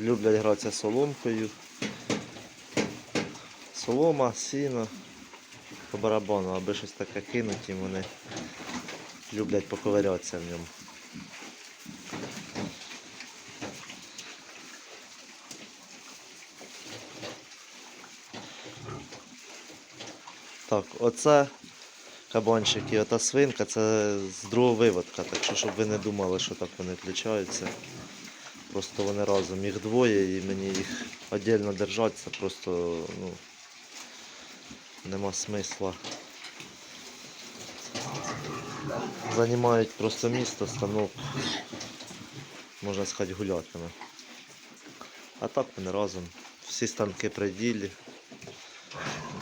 люблять гратися соломкою. Солома, сіно, по барабану, аби щось таке кинуть, і вони люблять поковирятися в ньому. Так, оце кабанчики, ота свинка, це з другого виводка, так що щоб ви не думали, що так вони включаються. Просто вони разом, їх двоє і мені їх віддільно держати, це просто ну, нема смисла. Займають просто місто, станок, можна сказати, гулятиме. А так вони разом. Всі станки при ділі.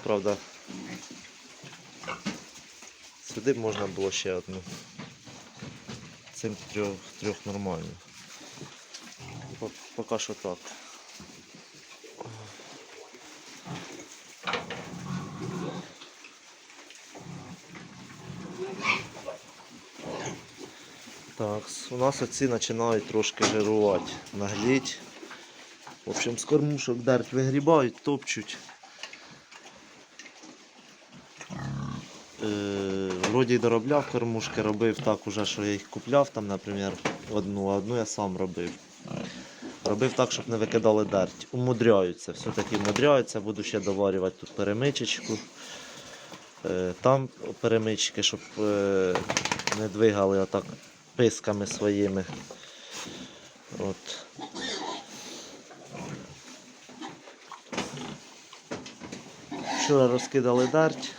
Правда, сюди можна було ще одну. Цим трьох, трьох нормально. По- Поки що так. Так, у нас оці починають трошки жирувати, нагліть. В общем, з кормушок дерть вигрібають, топчуть. Е, вроді й доробляв кормушки, робив так уже, що я їх купляв там, наприклад, одну, а одну я сам робив. Робив так, щоб не викидали дерть. Умудряються, все-таки умудряються, буду ще доварювати тут перемичечку. Е, Там перемички, щоб е, не двигали отак писками своїми. От. Вчора розкидали дерть.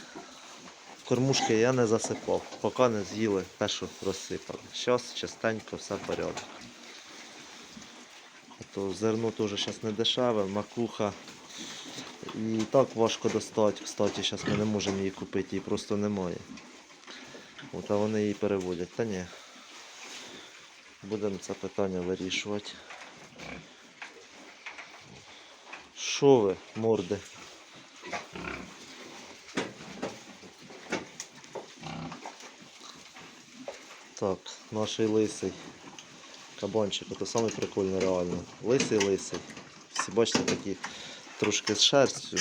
Кормушки я не засипав, поки не з'їли те, що розсипали. Зараз частенько все в порядок. То зерно теж зараз не дешеве, макуха. І так важко достати. Кстати, зараз ми не можемо її купити, її просто немає. От, а вони її переводять. Та ні. Будемо це питання вирішувати. Що ви, морди? Так, наш лисий кабанчик, це самий прикольний реально. Лисий лисий. Всі бачите такі трошки з шерстю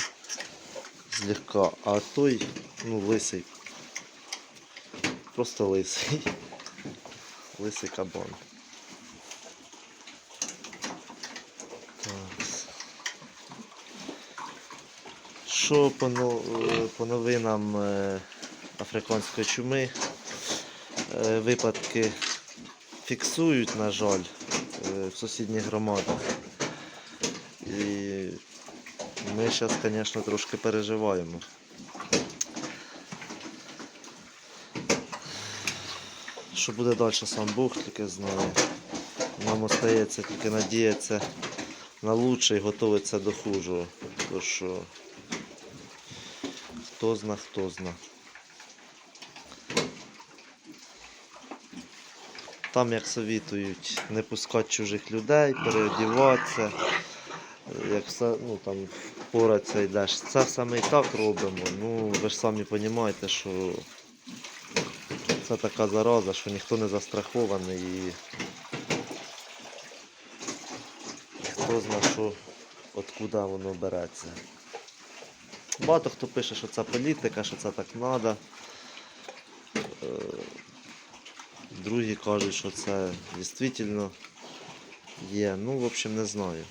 злегка, а той, ну, лисий. Просто лисий. Лисий кабан. Що по новинам е, африканської чуми? Е, Випадки фіксують, на жаль, е, в сусідніх громадах. І ми зараз, звісно, трошки переживаємо. Що буде далі, сам Бог тільки знає. Нам остається тільки надіятися на лучше і готуватися до хужого. Що хто зна, хто зна. Там як совітують не пускати чужих людей, переодіватися, як все, ну там поратися йдеш. Це ми і так робимо. Ну ви ж самі розумієте, що це така зараза, що ніхто не застрахований і хто знає, що откуда воно береться. Багато хто пише, що це політика, що це так треба. Другі кажуть, що це дійсно є. Ну, в общем, не знаю.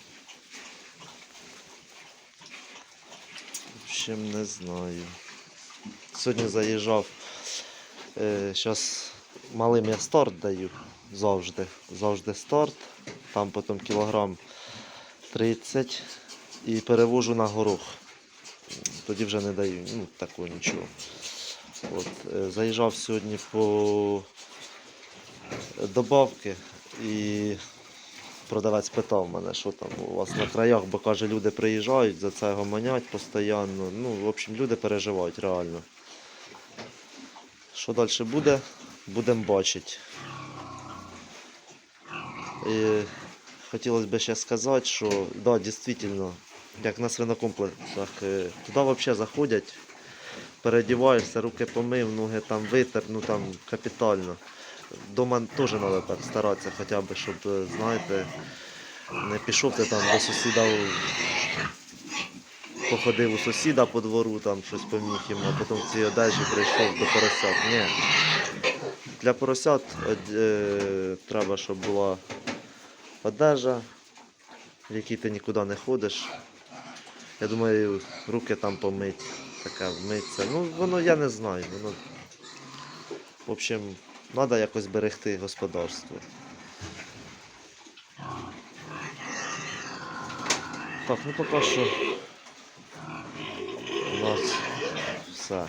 В общем, не знаю. Сьогодні заїжджав. Зараз малим я старт даю. Завжди. Завжди старт. Там потім кілограм 30 і перевожу на горох. Тоді вже не даю, ну, такого нічого. От, е, заїжджав сьогодні по добавки і продавець питав мене, що там у вас на краях, бо каже, люди приїжджають, за це гомонять постійно. Ну, в общем, люди переживають реально. Що далі буде, будемо бачити. І хотілося б ще сказати, що да, дійсно, як на свинокомплексах, е, туди взагалі заходять, переодіваєшся, руки помив, ноги там витер, ну там капітально. Дома теж треба так старатися, хоча б, щоб, е, знаєте, Не пішов ти там до сусіда, походив у сусіда по двору, там щось поміг йому, а потім в цій одежі прийшов до поросят. Ні. Для поросят е, треба, щоб була одежа, в якій ти нікуди не ходиш. Я думаю, руки там помить, таке вмиться. Ну, воно я не знаю. Воно... В общем, треба якось берегти господарство. Так, ну поки що у нас все.